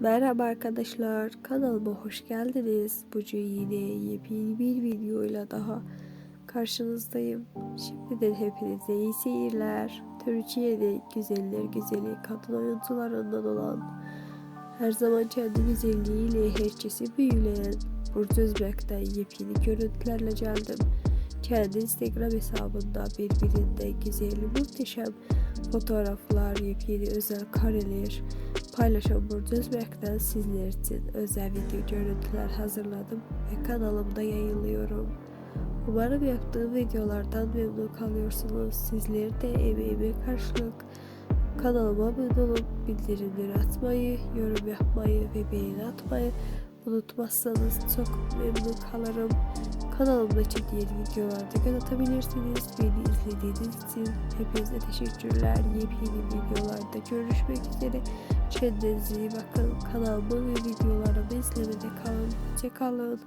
Merhaba arkadaşlar, kanalıma hoş geldiniz. Bugün yine yepyeni bir videoyla daha karşınızdayım. Şimdiden hepinize iyi seyirler. Türkiye'de güzeller güzeli kadın oyuncularından olan, her zaman kendi güzelliğiyle herkesi büyüleyen Burcu Özbek'ten yepyeni görüntülerle geldim. Kendi Instagram hesabında birbirinden güzel, muhteşem fotoğraflar, yepyeni özel kareler, paylaşan Burcu Özbek'ten sizler için özel video görüntüler hazırladım ve kanalımda yayınlıyorum. Umarım yaptığım videolardan memnun kalıyorsunuz. Sizler de emeğime karşılık kanalıma abone olup bildirimleri atmayı, yorum yapmayı ve beğeni atmayı unutmazsanız çok memnun kalırım. Kanalımdaki diğer videolarda göz atabilirsiniz. Beni izlediğiniz için hepinize teşekkürler. Yepyeni videolarda görüşmek üzere. Kendinize iyi bakın. Kanalımı ve videolarımı izlemede kalın. Hoşçakalın.